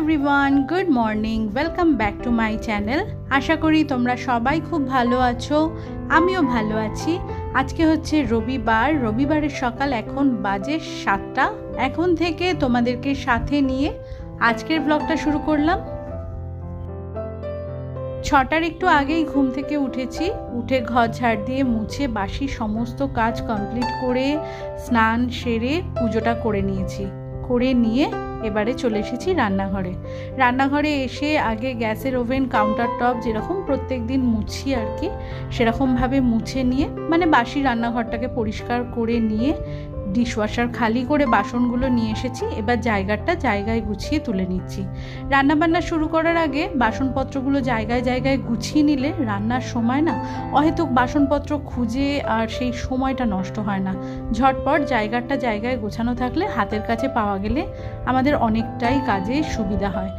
Everyone good morning welcome back to my channel আশা করি তোমরা সবাই খুব ভালো আছো, আমিও ভালো আছি। আজকে হচ্ছে রবিবার, রবিবারের সকাল এখন বাজে সাতটা। এখন থেকে তোমাদেরকে সাথে নিয়ে আজকের ব্লগটা শুরু করলাম। ছটার একটু আগেই ঘুম থেকে উঠেছি, উঠে ঘর ঝাড় দিয়ে মুছে বাসি সমস্ত কাজ কমপ্লিট করে স্নান সেরে পুজোটা করে নিয়েছি। করে নিয়ে এবারে চলে এসেছি রান্নাঘরে। রান্নাঘরে এসে আগে গ্যাসের ওভেন কাউন্টার টপ যেরকম প্রত্যেক দিন মুছি আর কি, সেরকমভাবে মুছে নিয়ে মানে বাসি রান্নাঘরটাকে পরিষ্কার করে নিয়ে ডিশওয়াশার খালি করে বাসনগুলো নিয়ে এসেছি, এবার জায়গাটা জায়গায় গুছিয়ে তুলে নিচ্ছি। রান্নাবান্না শুরু করার আগে বাসনপত্রগুলো জায়গায় জায়গায় গুছিয়ে নিলে রান্নার সময় না অহেতুক বাসনপত্র খুঁজে আর সেই সময়টা নষ্ট হয় না। ঝটপট জায়গাটা জায়গায় গোছানো থাকলে হাতের কাছে পাওয়া গেলে আমাদের অনেকটাই কাজে সুবিধা হয়।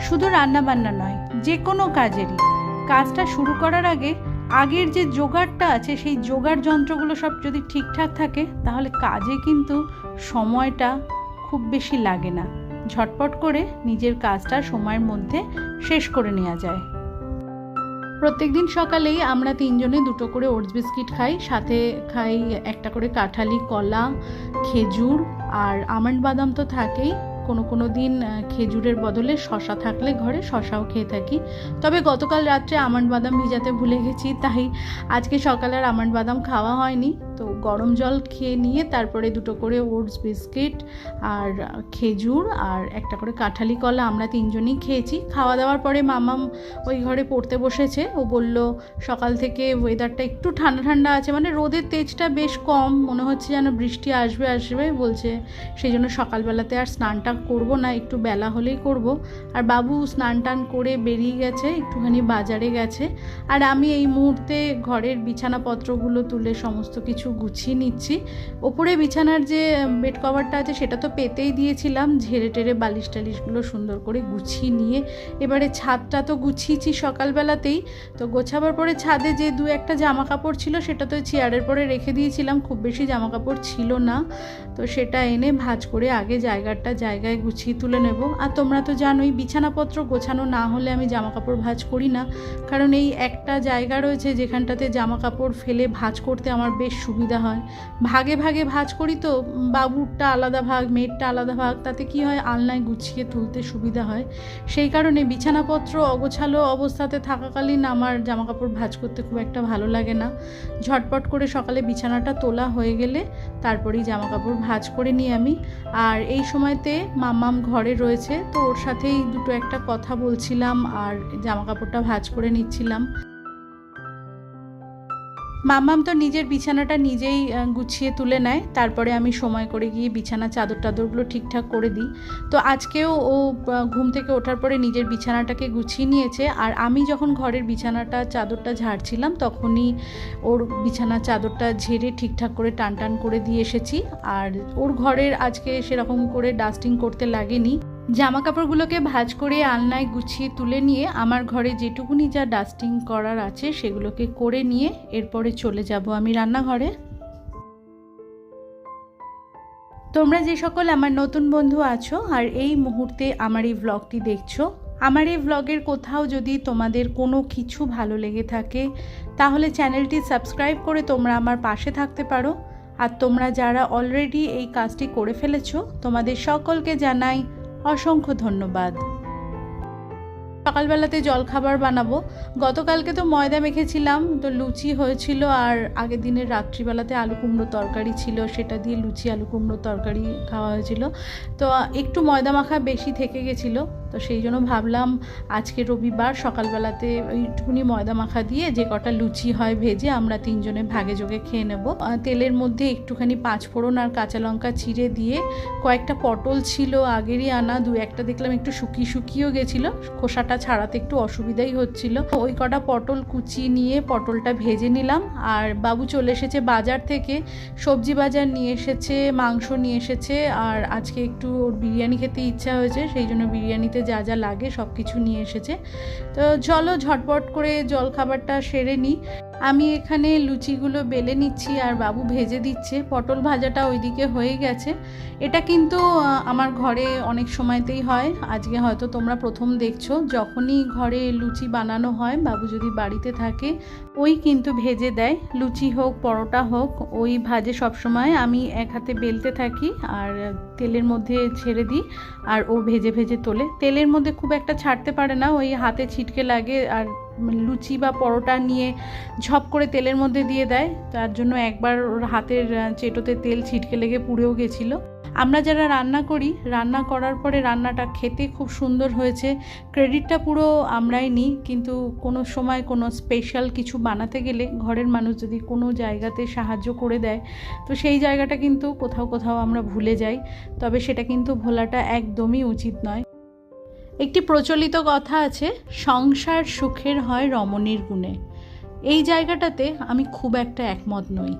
শুধু রান্নাবান্না নয় যে কোনো কাজেরই। কাজটা শুরু করার আগে আগের যে জোগাড়টা আছে, সেই জোগাড় যন্ত্রগুলো সব যদি ঠিকঠাক থাকে, তাহলে কাজে কিন্তু সময়টা খুব বেশি লাগে না। ঝটপট করে নিজের কাজটা সময়ের মধ্যে শেষ করে নেওয়া যায়। প্রত্যেকদিন সকালেই আমরা তিনজনে দুটো করে ওটস বিস্কিট খাই, সাথে খাই একটা করে কাঁঠালি, কলা, খেজুর, আর আমন্ড বাদাম তো থাকেই। কোনো কোনো দিন খেজুরের বদলে শশা থাকলে ঘরে শশাও খেয়ে থাকি। তবে গতকাল রাত্রে আমন্ড বাদাম ভিজাতে ভুলে গেছি, তাই আজকে সকালে আর আমন্ড বাদাম খাওয়া হয়নি। তো গরম জল খেয়ে নিয়ে তারপরে দুটো করে ওটস বিস্কিট আর খেজুর আর একটা করে কাঁঠালি কলা আমরা তিনজনই খেয়েছি। খাওয়া দাওয়ার পরে মামাম ওই ঘরে পড়তে বসেছে। ও বলল, সকাল থেকে ওয়েদারটা একটু ঠান্ডা ঠান্ডা আছে। মানে রোদের তেজটা বেশ কম, মনে হচ্ছে যেন বৃষ্টি আসবে আসবে বলছে। সেই জন্য সকালবেলাতে আর স্নানটা করব না, একটু বেলা হলেই করব। আর বাবু স্নান টান করে বেরিয়ে গেছে, একটুখানি বাজারে গেছে। আর আমি এই মুহূর্তে ঘরের বিছানাপত্রগুলো তুলে সমস্ত কিছু গুছিয়ে নিচ্ছি। ওপরে বিছানার যে বেড কভারটা আছে সেটা তো পেতেই দিয়েছিলাম। ঝেড়ে টেরে বালিশ টালিশগুলো সুন্দর করে গুছিয়ে নিয়ে, এবারে ছাদটা তো গুছিয়েছি সকালবেলাতেই। তো গোছাবার পরে ছাদে যে দু একটা জামা কাপড় ছিল সেটা তো চেয়ারের পরে রেখে দিয়েছিলাম। খুব বেশি জামা কাপড় ছিল না। তো সেটা এনে ভাজ করে আগে জায়গাটা জায়গায় গুছিয়ে তুলে নেব। আর তোমরা তো জানোই, বিছানাপত্র গোছানো না হলে আমি জামা কাপড় ভাজ করি না। কারণ এই একটা জায়গা রয়েছে যেখানটাতে জামা কাপড় ফেলে ভাজ করতে আমার বেশ সুবিধা হয়। ভাগে ভাগে ভাঁজ করি তো বাবুরটা আলাদা ভাগ, মেয়েরটা আলাদা ভাগ, তাতে কি হয় আলনায় গুছিয়ে তুলতে সুবিধা হয়। সেই কারণে বিছানাপত্র অগোছালো অবস্থাতে থাকাকালীন আমার জামা কাপড় ভাঁজ করতে খুব একটা ভালো লাগে না। ঝটপট করে সকালে বিছানাটা তোলা হয়ে গেলে তারপরেই জামা কাপড় ভাঁজ করে নিই আমি। আর এই সময়তে মাম্মাম ঘরে রয়েছে, তো ওর সাথেই দুটো একটা কথা বলছিলাম আর জামা কাপড়টা ভাঁজ করে নিচ্ছিলাম। মাম্মাম তো নিজের বিছানাটা নিজেই গুছিয়ে তুলে নেয়। তারপরে আমি সময় করে গিয়ে বিছানা চাদর টাদরগুলো ঠিকঠাক করে দিই। তো আজকেও ও ঘুম থেকে ওঠার পরে নিজের বিছানাটাকে গুছিয়ে নিয়েছে। আর আমি যখন ঘরের বিছানাটা চাদরটা ঝাড়ছিলাম, তখনই ওর বিছানা চাদরটা ঝেড়ে ঠিকঠাক করে টান টান করে দিয়ে এসেছি। আর ওর ঘরের আজকে সেরকম করে ডাস্টিং করতে লাগেনি। জামা কাপড়গুলোকে ভাজ করে আলনায় গুছিয়ে তুলে নিয়ে আমার ঘরে যেটুকুনি যা ডাস্টিং করার আছে সেগুলোকে করে নিয়ে এরপরে চলে যাব আমি রান্নাঘরে। তোমরা যে সকল আমার নতুন বন্ধু আছো আর এই মুহূর্তে আমার এই ব্লগটি দেখছ, আমার এই ব্লগের কোথাও যদি তোমাদের কোনো কিছু ভালো লেগে থাকে, তাহলে চ্যানেলটি সাবস্ক্রাইব করে তোমরা আমার পাশে থাকতে পারো। আর তোমরা যারা অলরেডি এই কাজটি করে ফেলেছো, তোমাদের সকলকে জানাই অসংখ্য ধন্যবাদ। সকালবেলাতে জলখাবার বানাবো। গতকালকে তো ময়দা মেখেছিলাম, তো লুচি হয়েছিল আর আগের দিনের রাত্রিবেলাতে আলু কুমড়ো তরকারি ছিল, সেটা দিয়ে লুচি, আলু কুমড়ো তরকারি খাওয়া হয়েছিল। তো একটু ময়দা মাখা বেশি থেকে গেছিল, তো সেই জন্য ভাবলাম আজকে রবিবার সকালবেলাতে ওইটুকুনি ময়দা মাখা দিয়ে যে কটা লুচি হয় ভেজে আমরা তিনজনে ভাগে যোগে খেয়ে নেব। তেলের মধ্যে একটুখানি পাঁচফোড়ন আর কাঁচা লঙ্কা চিড়ে দিয়ে কয়েকটা পটল ছিল আগেরই আনা, দু একটা দেখলাম একটু শুকিয়ে শুকিয়েও গেছিল, খোসাটা ছাড়াতে একটু অসুবিধাই হচ্ছিল। ওই কটা পটল কুচি নিয়ে পটলটা ভেজে নিলাম। আর বাবু চলে এসেছে বাজার থেকে। সবজি বাজার নিয়ে এসেছে, মাংস নিয়ে এসেছে। আর আজকে একটু ওর বিরিয়ানি খেতে ইচ্ছা হয়েছে, সেই জন্য বিরিয়ানিতে যা যা লাগে সব কিছু নিয়ে এসেছে। তো চলো ঝটপট করে জল খাবারটা সেরে নিই। আমি এখানে লুচিগুলো বেলে নিচ্ছি আর বাবু ভেজে দিচ্ছে। পটল ভাজাটা ওইদিকে হয়ে গেছে। এটা কিন্তু আমার ঘরে অনেক সময়তেই হয়। আজকে হয়তো তোমরা প্রথম দেখছ। যখনই ঘরে লুচি বানানো হয়, বাবু যদি বাড়িতে থাকে, ওই কিন্তু ভেজে দেয়। লুচি হোক, পরোটা হোক, ওই ভাজে সবসময়। আমি এক হাতে বেলতে থাকি আর তেলের মধ্যে ছেড়ে দিই আর ও ভেজে ভেজে তোলে। তেলের মধ্যে খুব একটা ছাড়তে পারে না। ওই হাতে ছিটকে লাগে আর লুচি বা পরোটা নিয়ে ঝপ করে তেলের মধ্যে দিয়ে দেয়। তার জন্য একবার ওর হাতের চেটোতে তেল ছিটকে লেগে পুড়েও গেছিল। আমরা যারা রান্না করি, রান্না করার পরে রান্নাটা খেতে খুব সুন্দর হয়েছে। ক্রেডিটটা পুরো আমরাই নিই, কিন্তু কোনো সময় কোনো স্পেশাল কিছু বানাতে গেলে ঘরের মানুষ যদি কোনো জায়গাতে সাহায্য করে দেয়, তো সেই জায়গাটা কিন্তু কোথাও কোথাও আমরা ভুলে যাই। তবে সেটা কিন্তু ভোলাটা একদমই উচিত নয়। একটি প্রচলিত কথা আছে, সংসার সুখের হয় রমণীর গুণে। এই জায়গাটাতে আমি খুব একটা একমত নই।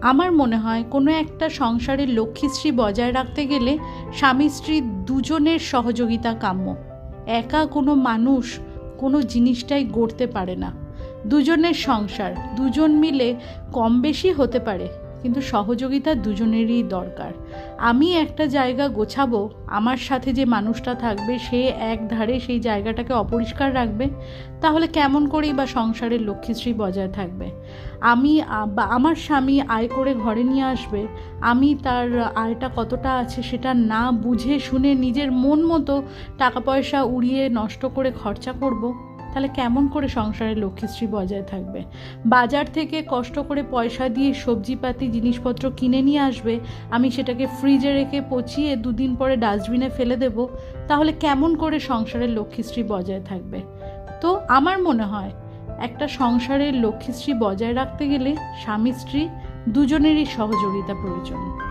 আমার মনে হয় কোনো একটা সংসারের লক্ষ্মীশ্রী বজায় রাখতে গেলে স্বামী স্ত্রী দুজনের সহযোগিতা কাম্য। একা কোনো মানুষ কোনো জিনিসটাই গড়তে পারে না। দুজনের সংসার, দুজন মিলে কম বেশি হতে পারে। কিন্তু সহযোগিতা দুজনেরই দরকার। আমি একটা জায়গা গোছাবো, আমার সাথে যে মানুষটা থাকবে, সে এক ধারে সেই জায়গাটাকে অপরিষ্কার রাখবে, তাহলে কেমন করেই বা সংসারের লক্ষ্মীশ্রী বজায় থাকবে? আমি, বা আমার স্বামী আয় করে ঘরে নিয়ে আসবে, আমি তার আয়টা কতটা আছে সেটা না বুঝে শুনে নিজের মন মতো টাকা পয়সা উড়িয়ে নষ্ট করে খরচা করব? তাহলে কেমন করে সংসারের লক্ষ্মীশ্রী বজায় থাকবে? বাজার থেকে কষ্ট করে পয়সা দিয়ে সবজিপাতি, জিনিসপত্র কিনে নিয়ে আসবে, আমি সেটাকে ফ্রিজে রেখে পচিয়ে দুদিন পরে ডাস্টবিনে ফেলে দেব, তাহলে কেমন করে সংসারের লক্ষ্মীশ্রী বজায় থাকবে? তো আমার মনে হয়, একটা সংসারের লক্ষ্মীশ্রী বজায় রাখতে গেলে স্বামী স্ত্রী দুজনেরই সহযোগিতা প্রয়োজন।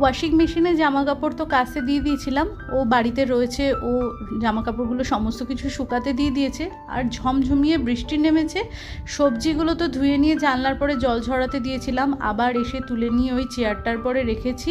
ওয়াশিং মেশিনে জামা কাপড় তো কাছে দিয়ে দিয়েছিলাম। ও বাড়িতে রয়েছে, ও জামা কাপড়গুলো সমস্ত কিছু শুকাতে দিয়ে দিয়েছে। আর ঝমঝমিয়ে বৃষ্টি নেমেছে, সবজিগুলো তো ধুয়ে নিয়ে জানলার পরে জল ঝরাতে দিয়েছিলাম। আবার এসে তুলে নিয়ে ওই চেয়ারটার পরে রেখেছি,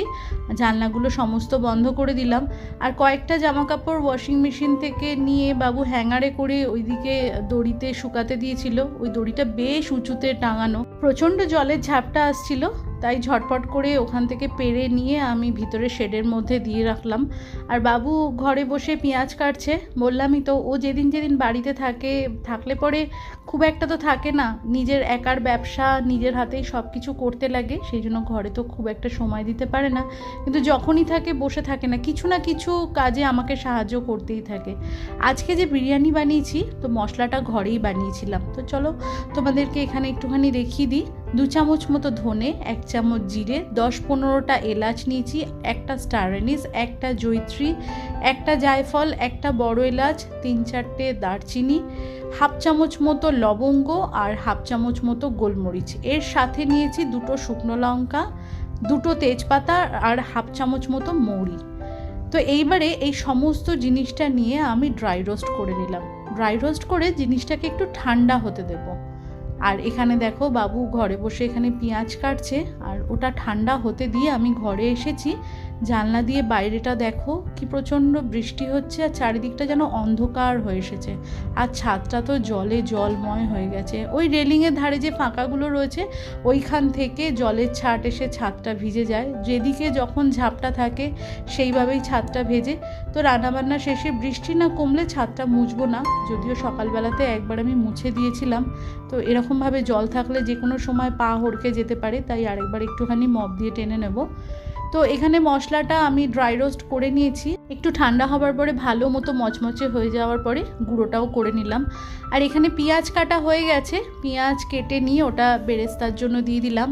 জানলাগুলো সমস্ত বন্ধ করে দিলাম। আর কয়েকটা জামা কাপড় ওয়াশিং মেশিন থেকে নিয়ে বাবু হ্যাঙ্গারে করে ওইদিকে দড়িতে শুকাতে দিয়েছিল। ওই দড়িটা বেশ উঁচুতে টাঙানো। প্রচণ্ড জলের ঝাপটা আসছিল। তাই ঝটপট করে ওখান থেকে পেরে নিয়ে আমি ভিতরে শেডের মধ্যে দিয়ে রাখলাম। আর বাবু ঘরে বসে পেঁয়াজ কাটছে। বললামই তো, ও যেদিন যেদিন বাড়িতে থাকে, থাকলে পরে খুব একটা তো থাকে না। নিজের একার ব্যবসা, নিজের হাতেই সব কিছু করতে লাগে। সেই জন্য ঘরে তো খুব একটা সময় দিতে পারে না। কিন্তু যখনই থাকে, বসে থাকে না। কিছু না কিছু কাজে আমাকে সাহায্য করতেই থাকে। আজকে যে বিরিয়ানি বানিয়েছি, তো মশলাটা ঘরেই বানিয়েছিলাম। তো চলো তোমাদেরকে এখানে একটুখানি দেখিয়ে দিই। দু চামচ মতো ধনে, এক চামচ জিরে, দশ পনেরোটা এলাচ নিয়েছি, একটা স্টার অ্যানিস, একটা জৈত্রী একটা জায়ফল, একটা বড় এলাচ, তিন চারটে দারচিনি, হাফ চামচ মতো লবঙ্গ আর হাফ চামচ মতো গোলমরিচ। এর সাথে নিয়েছি দুটো শুকনো লঙ্কা, দুটো তেজপাতা আর হাফ চামচ মতো মৌরি। তো এইবারে এই সমস্ত জিনিসটা নিয়ে আমি ড্রাই রোস্ট করে নিলাম। ড্রাই রোস্ট করে জিনিসটাকে একটু ঠান্ডা হতে দেবো। আর এখানে দেখো বাবু ঘরে বসে এখানে পেঁয়াজ কাটছে, আর ওটা ঠান্ডা হতে দিয়ে আমি ঘরে এসেছি। জানলা দিয়ে বাইরেটা দেখো কি প্রচণ্ড বৃষ্টি হচ্ছে, আর চারিদিকটা যেন অন্ধকার হয়ে এসেছে। আর ছাদটা তো জলে জলময় হয়ে গেছে। ওই রেলিংয়ের ধারে যে ফাঁকাগুলো রয়েছে, ওইখান থেকে জলের ছাট এসে ছাদটা ভিজে যায়। যেদিকে যখন ঝাপটা থাকে, সেইভাবেই ছাদটা ভেজে। তো রান্নাবান্না শেষে বৃষ্টি না কমলে ছাদটা মুছবো না, যদিও সকালবেলাতে একবার আমি মুছে দিয়েছিলাম। তো এরকমভাবে জল থাকলে যে কোনো সময় পা হড়কে যেতে পারে, তাই আরেকবার একটুখানি মপ দিয়ে টেনে নেব। তো এখানে মশলাটা আমি ড্রাই রোস্ট করে নিয়েছি। একটু ঠান্ডা হবার পরে ভালো মতো মচমচে হয়ে যাওয়ার পরে গুঁড়োটাও করে নিলাম। আর এখানে পেঁয়াজ কাটা হয়ে গেছে, পেঁয়াজ কেটে নিয়ে ওটা বেরেস্তার জন্য দিয়ে দিলাম।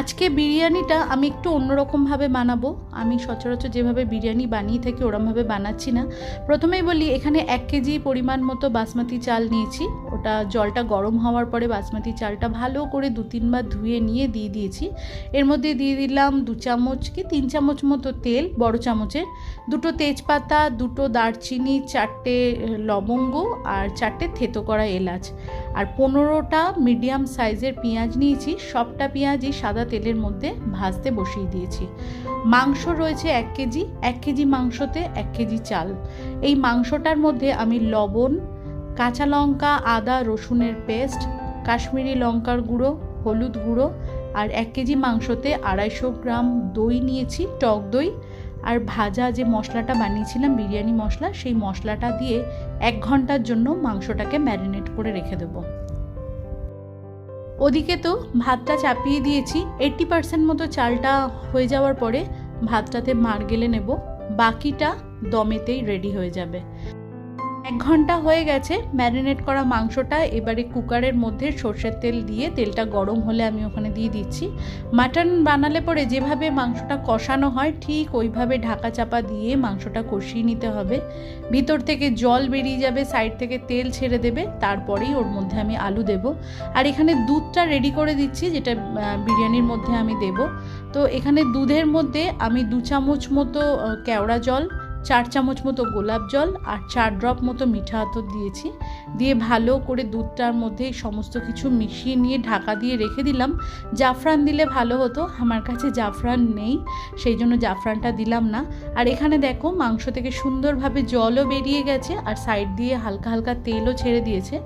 আজকে বিরিয়ানিটা আমি একটু অন্যরকমভাবে বানাবো। আমি সচরাচর যেভাবে বিরিয়ানি বানিয়ে থাকি, ওরমভাবে বানাচ্ছি না। প্রথমেই বলি, এখানে এক কেজি পরিমাণ মতো বাসমতি চাল নিয়েছি। ওটা জলটা গরম হওয়ার পরে বাসমতি চালটা ভালো করে দু তিনবার ধুয়ে নিয়ে দিয়ে দিয়েছি। এর মধ্যে দিয়ে দিলাম দু চামচ কি, তিন চামচ মতো তেল, বড় চামচের। দুটো তেজপাতা, দুটো দারচিনি, চারটে লবঙ্গ আর চারটে থেতো করা এলাচ। আর পনেরোটা মিডিয়াম সাইজের পেঁয়াজ নিয়েছি, সবটা পেঁয়াজই সাদা তেলের মধ্যে ভাজতে বসিয়ে দিয়েছি। মাংস রয়েছে এক কেজি এক কেজি মাংসতে এক কেজি চাল। এই মাংসটার মধ্যে আমি লবণ, কাঁচা লঙ্কা, আদা, রসুনের পেস্ট, কাশ্মীরি লঙ্কার গুঁড়ো, হলুদ গুঁড়ো আর এক কেজি মাংসতে আড়াইশো গ্রাম দই নিয়েছি, টক দই। আর ভাজা যে মশলাটা বানিয়েছিলাম, বিরিয়ানি মশলা, সেই মশলাটা দিয়ে এক ঘণ্টার জন্য মাংসটাকে ম্যারিনেট করে রেখে দেবো। ওদিকে তো ভাতটা চাপিয়ে দিয়েছি। এইটি পার্সেন্ট মতো চালটা হয়ে যাওয়ার পরে ভাতটাতে মার গেলে নেব। বাকিটা দমেতেই রেডি হয়ে যাবে। এক ঘণ্টা হয়ে গেছে ম্যারিনেট করা মাংসটা এবারে কুকারের মধ্যে সর্ষের তেল দিয়ে তেলটা গরম হলে আমি ওখানে দিয়ে দিচ্ছি। মাটন বানালে পরে যেভাবে মাংসটা কষানো হয় ঠিক ওইভাবে ঢাকা চাপা দিয়ে মাংসটা কষিয়ে নিতে হবে। ভিতর থেকে জল বেরিয়ে যাবে, সাইড থেকে তেল ছেড়ে দেবে, তারপরেই ওর মধ্যে আমি আলু দেব। আর এখানে দুধটা রেডি করে দিচ্ছি, যেটা বিরিয়ানির মধ্যে আমি দেব। তো এখানে দুধের মধ্যে আমি দু চামচ মতো কেওড়া জল চার চামচ মতো গোলাপ জল আর চার ড্রপ মতো মিঠা আতর দিয়েছি। দিয়ে ভালো করে দুধটার মধ্যে সমস্ত কিছু মিশিয়ে নিয়ে ঢাকা দিয়ে রেখে দিলাম। জাফরান দিলে ভালো হতো, আমার কাছে জাফরান নেই, সেই জন্য জাফরানটা দিলাম না। আর এখানে দেখো, মাংস থেকে সুন্দরভাবে জলও বেরিয়ে গেছে আর সাইড দিয়ে হালকা হালকা তেলও ছেড়ে দিয়েছে।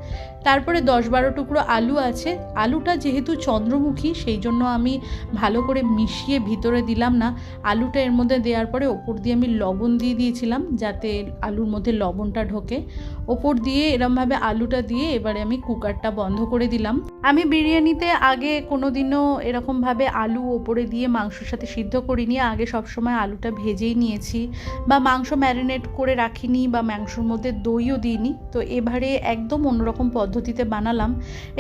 তারপরে দশ বারো টুকরো আলু আছে। আলুটা যেহেতু চন্দ্রমুখী, সেই জন্য আমি ভালো করে মিশিয়ে ভিতরে দিলাম না। আলুটা এর মধ্যে দেওয়ার পরে ওপর দিয়ে আমি লবণ দিয়ে দিয়েছিলাম যাতে আলুর মধ্যে লবণটা ঢোকে। ওপর দিয়ে এরমভাবে আলুটা দিয়ে এবারে আমি কুকারটা বন্ধ করে দিলাম। আমি বিরিয়ানিতে আগে কোনো দিনও এরকমভাবে আলু ওপরে দিয়ে মাংসর সাথে সিদ্ধ করিনি, আগে সবসময় আলুটা ভেজেই নিয়েছি বা মাংস ম্যারিনেট করে রাখিনি বা মাংসর মধ্যে দইও দিইনি, তো এবারে একদম অন্যরকম পদ্ধতিতে বানালাম।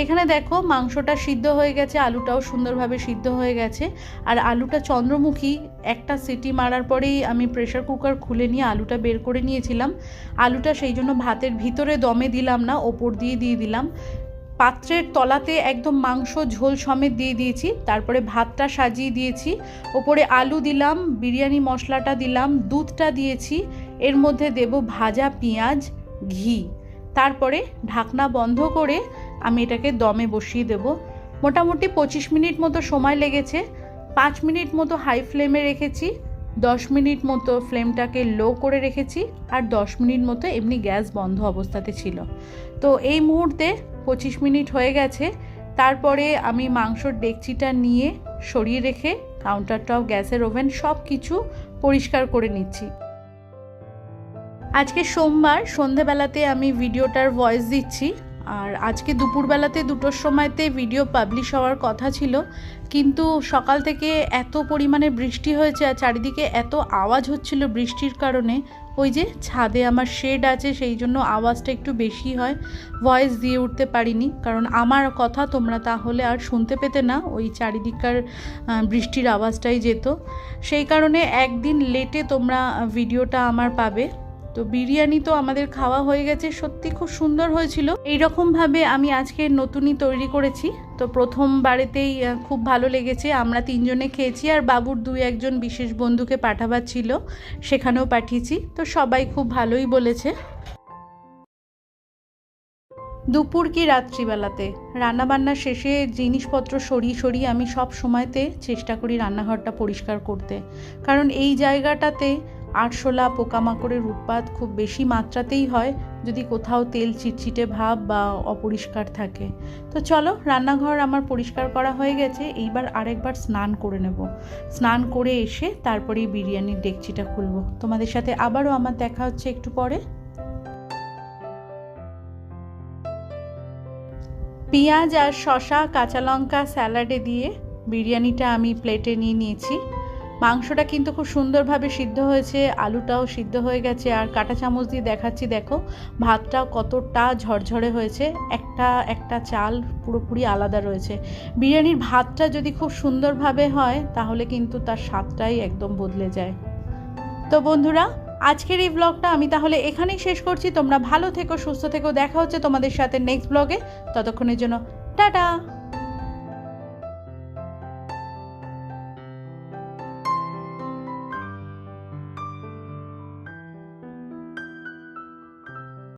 এখানে দেখো মাংসটা সিদ্ধ হয়ে গেছে, আলুটাও সুন্দরভাবে সিদ্ধ হয়ে গেছে, আর আলুটা চন্দ্রমুখী, একটা সিটি মারার পরেই আমি প্রেশার কুকার খুলে নিয়ে আলুটা বের করে নিয়েছিলাম। আলুটা সেই জন্য ভাতের ভিতরে দমে দিলাম না, ওপর দিয়ে দিয়ে দিলাম। পাত্রের তলাতে একদম মাংস, ঝোল সমেত দিয়ে দিয়েছি। তারপরে ভাতটা সাজিয়ে দিয়েছি। ওপরে আলু দিলাম, বিরিয়ানি মশলাটা দিলাম, দুধটা দিয়েছি। এর মধ্যে দেব ভাজা পেঁয়াজ, ঘি। তারপরে ঢাকনা বন্ধ করে আমি এটাকে দমে বসিয়ে দেব। মোটামুটি পঁচিশ মিনিট মতো সময় লেগেছে। পাঁচ মিনিট মতো হাই ফ্লেমে রেখেছি। দশ মিনিট মতো ফ্লেমটাকে লো করে রেখেছি আর দশ মিনিট মতো এমনি গ্যাস বন্ধ অবস্থাতে ছিল। তো এই মুহূর্তে পঁচিশ মিনিট হয়ে গেছে। তারপরে আমি মাংসর ডেকচিটা নিয়ে সরিয়ে রেখে কাউন্টার টপ গ্যাসের ওভেন সব কিছু পরিষ্কার করে নিচ্ছি। আজকে সোমবার সন্ধেবেলাতে আমি ভিডিওটার ভয়েস দিচ্ছি। আর আজকে দুপুরবেলাতে দুটোর সময়তে ভিডিও পাবলিশ হওয়ার কথা ছিল, কিন্তু সকাল থেকে এত পরিমাণে বৃষ্টি হয়েছে আর চারিদিকে এত আওয়াজ হচ্ছিল বৃষ্টির কারণে, ওই যে ছাদে আমার শেড আছে সেই জন্য আওয়াজটা একটু বেশি হয় ভয়েস দিয়ে উঠতে পারিনি, কারণ আমার কথা তোমরা তাহলে আর শুনতে পেতে না, ওই চারিদিককার বৃষ্টির আওয়াজটাই যেত। সেই কারণে একদিন লেটে তোমরা ভিডিওটা আমার পাবে। তো বিরিয়ানি তো আমাদের খাওয়া হয়ে গেছে। সত্যি খুব সুন্দর হয়েছিল। এইরকমভাবে আমি আজকে নতুনই তৈরি করেছি। তো প্রথমবারেতেই আহ, খুব ভালো লেগেছে। আমরা তিনজনে খেয়েছি আর বাবুর দুই একজন বিশেষ বন্ধুকে পাঠাবার ছিল সেখানেও পাঠিয়েছি। তো সবাই খুব ভালোই বলেছে। দুপুর কি রাত্রিবেলাতে? রান্নাবান্না শেষে জিনিসপত্র সরিয়ে সরিয়ে আমি সব সময়তে চেষ্টা করি রান্নাঘরটা পরিষ্কার করতে। কারণ এই জায়গাটাতে আরশোলা, পোকামাকড়ের উৎপাত খুব বেশি মাত্রাতেই হয় যদি কোথাও তেল চিটচিটে ভাব বা অপরিষ্কার থাকে। তো চলো, রান্নাঘর আমার পরিষ্কার করা হয়ে গেছে, এইবার আরেকবার স্নান করে নেব। স্নান করে এসে তারপরেই বিরিয়ানির ডেকচিটা খুলবো। তোমাদের সাথে আবারও আমার দেখা হচ্ছে একটু পরে। পেঁয়াজ আর শশা কাঁচা লঙ্কা স্যালাডে দিয়ে বিরিয়ানিটা আমি প্লেটে নিয়ে নিয়েছি। মাংসটা কিন্তু খুব সুন্দরভাবে সিদ্ধ হয়েছে, আলুটাও সিদ্ধ হয়ে গেছে, আর কাঁটা চামচ দিয়ে দেখাচ্ছি, দেখো ভাতটা কতটা ঝরঝরে হয়েছে, একটা একটা চাল পুরোপুরি আলাদা রয়েছে। বিরিয়ানির ভাতটা যদি খুব সুন্দরভাবে হয়, তাহলে কিন্তু তার স্বাদটাই একদম বদলে যায়। তো বন্ধুরা, আজকের এই ব্লগটা আমি তাহলে এখানেই শেষ করছি। তোমরা ভালো থেকো, সুস্থ থেকো, দেখা হচ্ছে তোমাদের সাথে নেক্সট ব্লগে ততক্ষণের জন্য, টাটা!